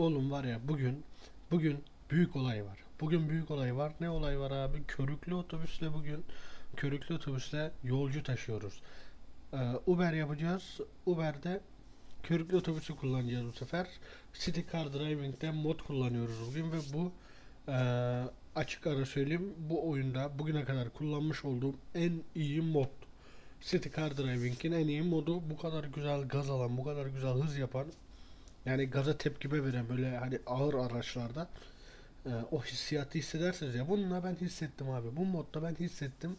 Oğlum var ya bugün bugün büyük olay var. Bugün büyük olay var. Ne olay var abi? Körüklü otobüsle bugün körüklü otobüsle yolcu taşıyoruz. Ee, Uber yapacağız. Uber'de körüklü otobüsü kullanacağız bu sefer. City Car Driving'de mod kullanıyoruz bugün ve bu e, açık ara söyleyeyim bu oyunda bugüne kadar kullanmış olduğum en iyi mod. City Car Driving'in en iyi modu bu kadar güzel gaz alan, bu kadar güzel hız yapan yani gaza tepkime veren böyle hani ağır araçlarda e, o hissiyatı hissedersiniz ya. Bununla ben hissettim abi. Bu modda ben hissettim.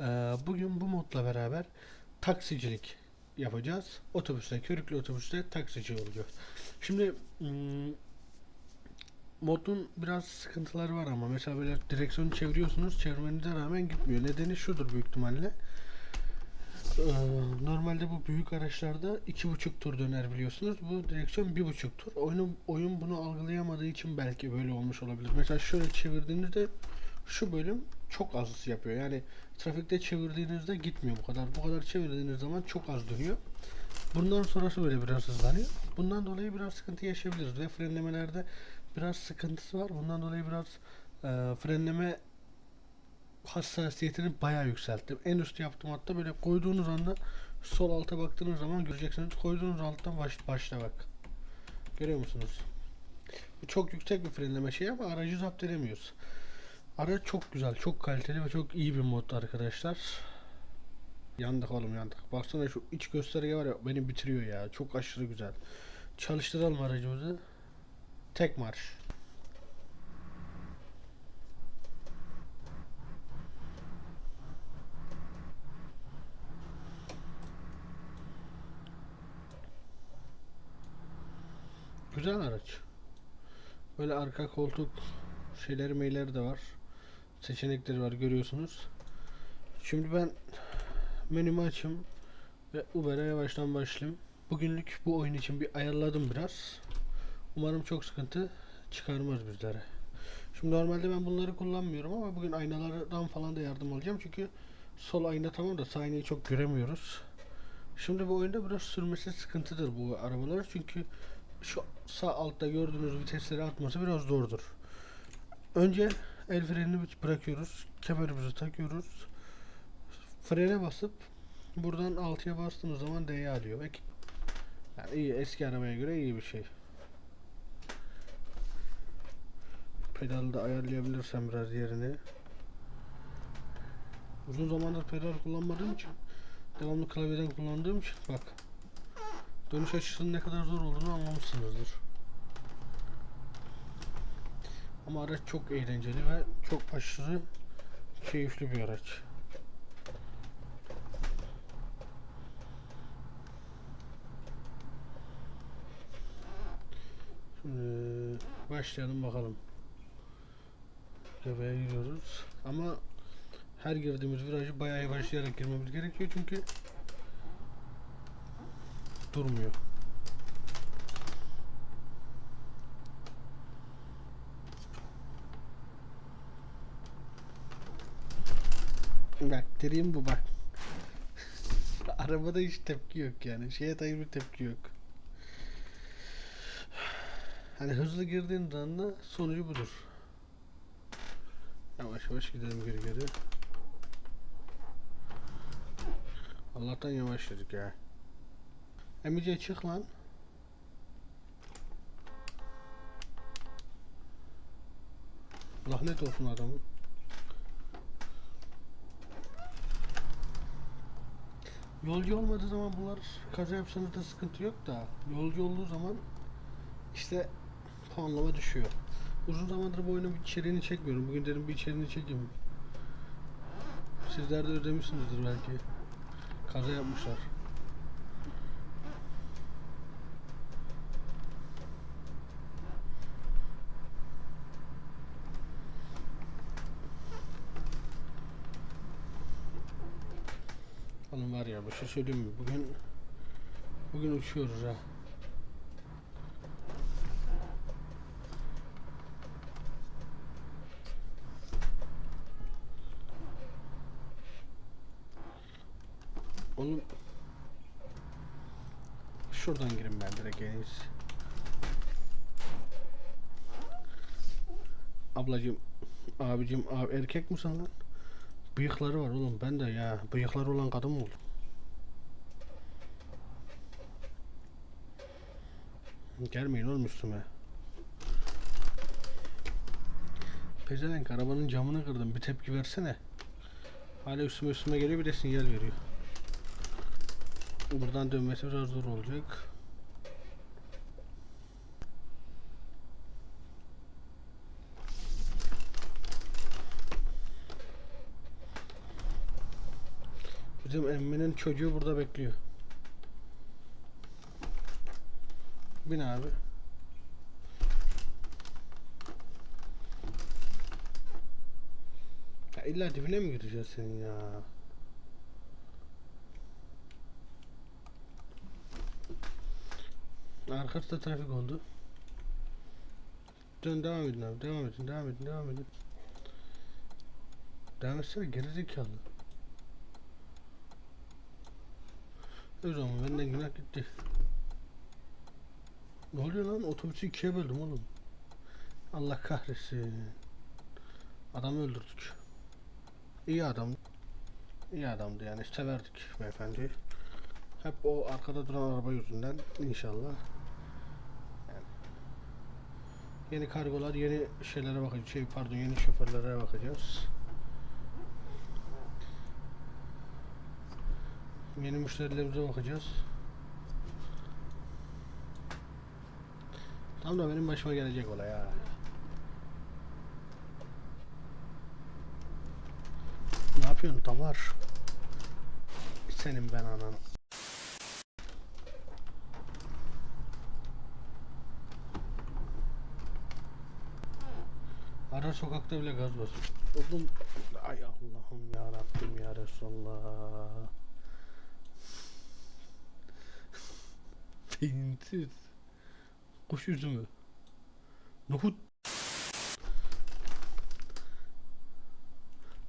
E, bugün bu modla beraber taksicilik yapacağız. Otobüste, körüklü otobüste taksici olacağız. Şimdi mm, modun biraz sıkıntıları var ama mesela böyle direksiyonu çeviriyorsunuz çevirmenize rağmen gitmiyor. Nedeni şudur büyük ihtimalle. Ee, normalde bu büyük araçlarda iki buçuk tur döner biliyorsunuz. Bu direksiyon bir buçuk tur. Oyunun, oyun bunu algılayamadığı için belki böyle olmuş olabilir. Mesela şöyle çevirdiğinizde şu bölüm çok az yapıyor. Yani trafikte çevirdiğinizde gitmiyor bu kadar. Bu kadar çevirdiğiniz zaman çok az dönüyor. Bundan sonrası böyle biraz hızlanıyor. Bundan dolayı biraz sıkıntı yaşayabiliriz ve frenlemelerde biraz sıkıntısı var. Bundan dolayı biraz e, frenleme hassasiyetini bayağı yükselttim. En üst yaptım hatta böyle koyduğunuz anda sol alta baktığınız zaman göreceksiniz. Koyduğunuz alttan baş, başla bak. Görüyor musunuz? Bu çok yüksek bir frenleme şey ama aracı zapt edemiyoruz. Araç çok güzel, çok kaliteli ve çok iyi bir mod arkadaşlar. Yandık oğlum yandık. Baksana şu iç gösterge var ya beni bitiriyor ya. Çok aşırı güzel. Çalıştıralım aracımızı. Tek marş. Güzel araç. Böyle arka koltuk şeyleri meyleri de var. Seçenekleri var görüyorsunuz. Şimdi ben menümü açayım ve Uber'e yavaştan başlayayım. Bugünlük bu oyun için bir ayarladım biraz. Umarım çok sıkıntı çıkarmaz bizlere. Şimdi normalde ben bunları kullanmıyorum ama bugün aynalardan falan da yardım alacağım çünkü sol ayna tamam da sağ çok göremiyoruz. Şimdi bu oyunda biraz sürmesi sıkıntıdır bu arabalar çünkü şu sağ altta gördüğünüz vitesleri atması biraz zordur. Önce el frenini bırakıyoruz. Kemerimizi takıyoruz. Frene basıp buradan altıya bastığımız zaman D'ye alıyor. Yani iyi eski arabaya göre iyi bir şey. Pedalı da ayarlayabilirsem biraz yerini. Uzun zamandır pedal kullanmadığım için devamlı klavyeden kullandığım için bak dönüş açısının ne kadar zor olduğunu anlamışsınızdır. Ama araç çok eğlenceli ve çok aşırı keyifli bir araç. Şimdi başlayalım bakalım. Göbeğe giriyoruz. Ama her girdiğimiz virajı bayağı yavaşlayarak girmemiz gerekiyor çünkü durmuyor. Bak dediğim bu bak. Arabada hiç tepki yok yani. Şeye dair bir tepki yok. Hani hızlı girdiğin anda sonucu budur. Yavaş yavaş gidelim geri geri. Allah'tan yavaşladık ya. Emice çık lan. Lahnet olsun adamın. Yolcu olmadığı zaman bunlar kaza yapsanız da sıkıntı yok da yolcu olduğu zaman işte puanlama düşüyor. Uzun zamandır bu oyunun bir içeriğini çekmiyorum. Bugün dedim bir içeriğini çekeyim. Sizler de ödemişsinizdir belki. Kaza yapmışlar. Oğlum var ya bir şey söyleyeyim mi? Bugün bugün uçuyoruz ha. Oğlum Şuradan girin ben direkt en iyisi. Ablacım, abicim, abi erkek misin lan? Bıyıkları var oğlum. Ben de ya bıyıkları olan kadın mı oldum? Gelmeyin oğlum üstüme. Pezevenk arabanın camını kırdım. Bir tepki versene. Hala üstüme üstüme geliyor bir de sinyal veriyor. Buradan dönmesi biraz zor olacak. Bizim emminin çocuğu burada bekliyor. Bin abi. Ya illa dibine mi gireceğiz senin ya? Arkasında trafik oldu. Dön devam edin abi. Devam edin. Devam edin. Devam edin. Devam etsene gerizekalı. O zaman benden günah gitti. Ne oluyor lan? Otobüsü ikiye böldüm oğlum. Allah kahretsin. Adamı öldürdük. İyi adam. İyi adamdı yani severdik beyefendi. Hep o arkada duran araba yüzünden inşallah. Yani. Yeni kargolar, yeni şeylere bakacağız. Şey pardon, yeni şoförlere bakacağız. Yeni müşterilerimize bakacağız. Tam da benim başıma gelecek olay ha. Ne yapıyorsun damar? Senin ben anan. Ara sokakta bile gaz basıyor. Oğlum ay Allah'ım ya Rabbim ya Resulallah. Beyinsiz. Kuş üzümü. Nohut.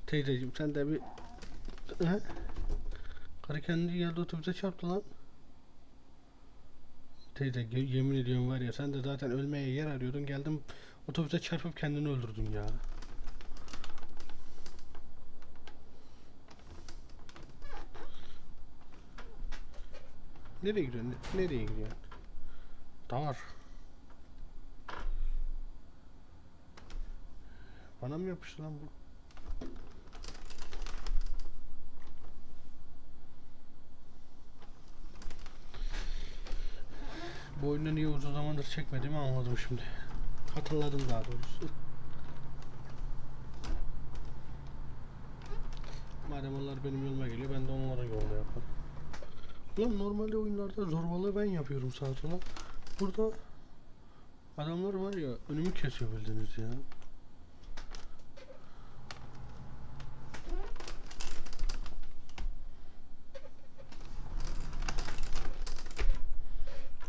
Teyzeciğim sen de bir... He? Karı kendi geldi otobüse çarptı lan. Teyze yemin ediyorum var ya sen de zaten ölmeye yer arıyordun geldin otobüse çarpıp kendini öldürdün ya. Nereye gidiyorsun? Nereye gidiyorsun? Damar. Bana mı yapıştı lan bu? Bu oyunu niye uzun zamandır çekmediğimi anladım şimdi. Hatırladım daha doğrusu. Madem onlar benim yoluma geliyor ben de onların yoluna yaparım. Lan normalde oyunlarda zorbalığı ben yapıyorum sağa sola. Burada adamlar var ya önümü kesiyor bildiniz ya.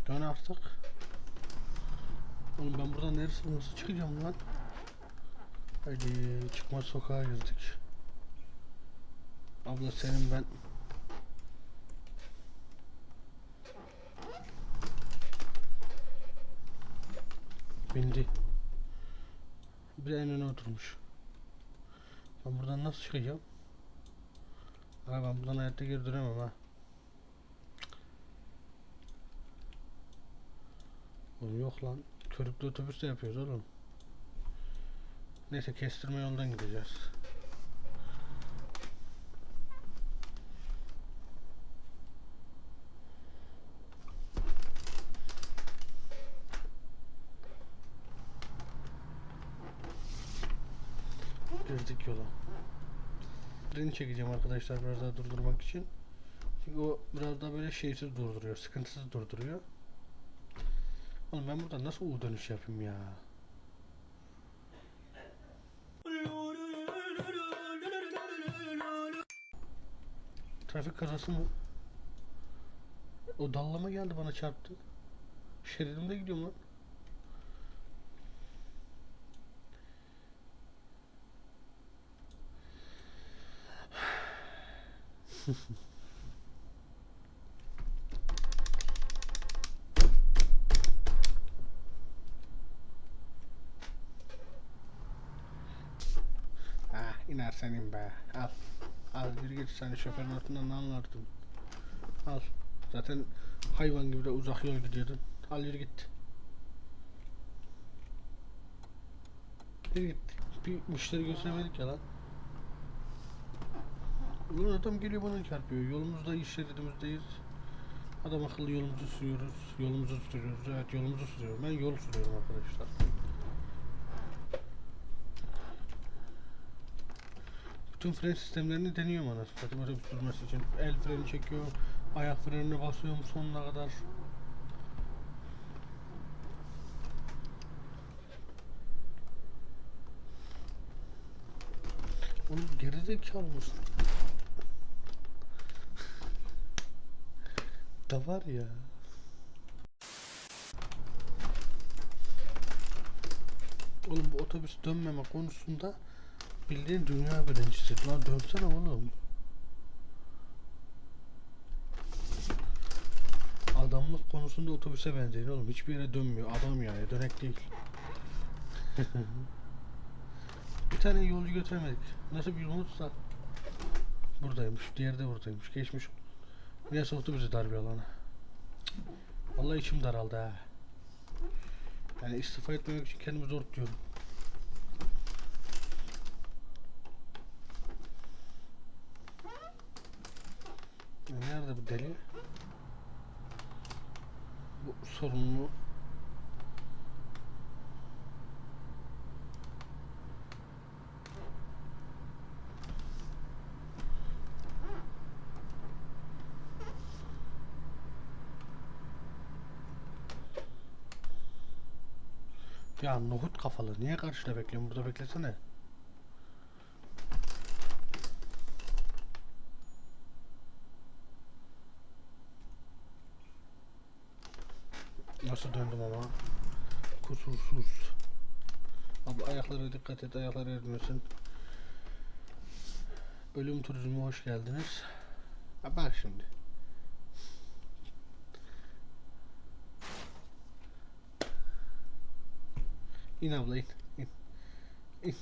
Dön artık. Oğlum neresi nasıl çıkacağım lan? Haydi çıkmaz sokağa girdik. Abla senin ben Bindi. Bir en öne oturmuş. Ben buradan nasıl çıkacağım? Aga ben buradan hayatta geri dönemem ha. Oğlum yok lan. Körüklü otobüs de yapıyoruz oğlum. Neyse kestirme yoldan gideceğiz. Girdik yola. Freni çekeceğim arkadaşlar biraz daha durdurmak için. Çünkü o biraz daha böyle şeysiz durduruyor, sıkıntısız durduruyor. Oğlum ben burada nasıl U dönüş yapayım ya? Trafik kazası mı? O dallama geldi bana çarptı. Şeridimde gidiyorum lan. İnersen in be. Al. Al yürü git sen şoförün altından ne anlardın? Al. Zaten hayvan gibi de uzak yol gidiyordun. Al yürü git. Yürü git. Bir müşteri gösteremedik ya lan. Ulan adam geliyor bana çarpıyor. Yolumuzda iş şeridimizdeyiz. Adam akıllı yolumuzu sürüyoruz. Yolumuzu sürüyoruz. Evet yolumuzu sürüyorum. Ben yol sürüyorum arkadaşlar. Bütün fren sistemlerini deniyorum anasını satayım otobüs sürmesi için. El freni çekiyorum. Ayak frenine basıyorum sonuna kadar. Oğlum gerizekalı mısın? da var ya. Oğlum bu otobüs dönmeme konusunda bildiğin dünya birincisi. Lan dönsene oğlum. Adamlık konusunda otobüse benzeyin oğlum. Hiçbir yere dönmüyor. Adam yani. Dönek değil. bir tane yolcu götüremedik. Nasıl bir umutsa. Buradaymış. Diğeri de buradaymış. Geçmiş. Yine soktu bizi darbe alana. Vallahi içim daraldı ha. Yani istifa etmemek için kendimi zor tutuyorum. Ya Nerede bu deli? Bu sorumlu. Ya nohut kafalı. Niye karşıda bekliyorsun? Burada beklesene. Nasıl döndüm ama? Kusursuz. Abla ayaklara dikkat et. Ayaklar ermesin. Ölüm turizmi hoş geldiniz. Ha bak şimdi. İn abla in. in. İn.